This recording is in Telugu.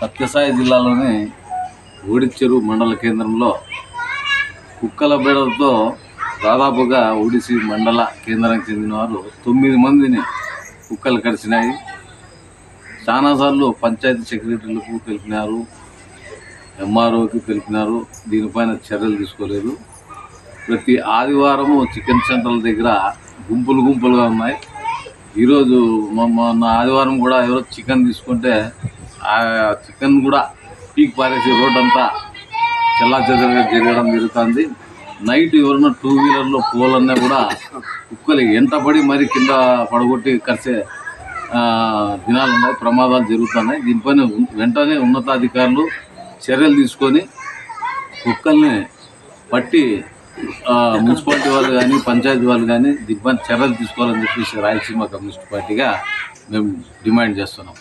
సత్యసాయి జిల్లాలోని ఊడిచెరు మండల కేంద్రంలో కుక్కల బిడలతో దాదాపుగా ఊడిసి మండల కేంద్రానికి చెందిన వారు తొమ్మిది మందిని కుక్కలు కరిచినాయి. చాలాసార్లు పంచాయతీ సెక్రటరీలకు తెలిపినారు. ఎంఆర్ఓకి తెలిపినారు దీనిపైన చర్యలు తీసుకోలేదు. ప్రతి ఆదివారము చికెన్ సెంటర్ల దగ్గర గుంపులు గుంపులుగా ఉన్నాయి. ఈరోజు మొన్న ఆదివారం కూడా ఎవరో చికెన్ తీసుకుంటే ఆ చికెన్ కూడా పీక్ పారేసి రోడ్ అంతా చెల్లా చెదరగా జరగడం జరుగుతుంది. నైట్ ఎవరైనా టూ వీలర్లో పోలన్నా కూడా కుక్కలు ఎంటపడి మరి కింద పడగొట్టి కరిసే దినాలు ఉన్నాయి ప్రమాదాలు జరుగుతున్నాయి. దీనిపైన వెంటనే ఉన్నతాధికారులు చర్యలు తీసుకొని కుక్కల్ని పట్టి మున్సిపాలిటీ వాళ్ళు కానీ పంచాయతీ వాళ్ళు కానీ దీనిపైన చర్యలు తీసుకోవాలని చెప్పేసి రాయలసీమ కమ్యూనిస్ట్ పార్టీగా మేము డిమాండ్ చేస్తున్నాం.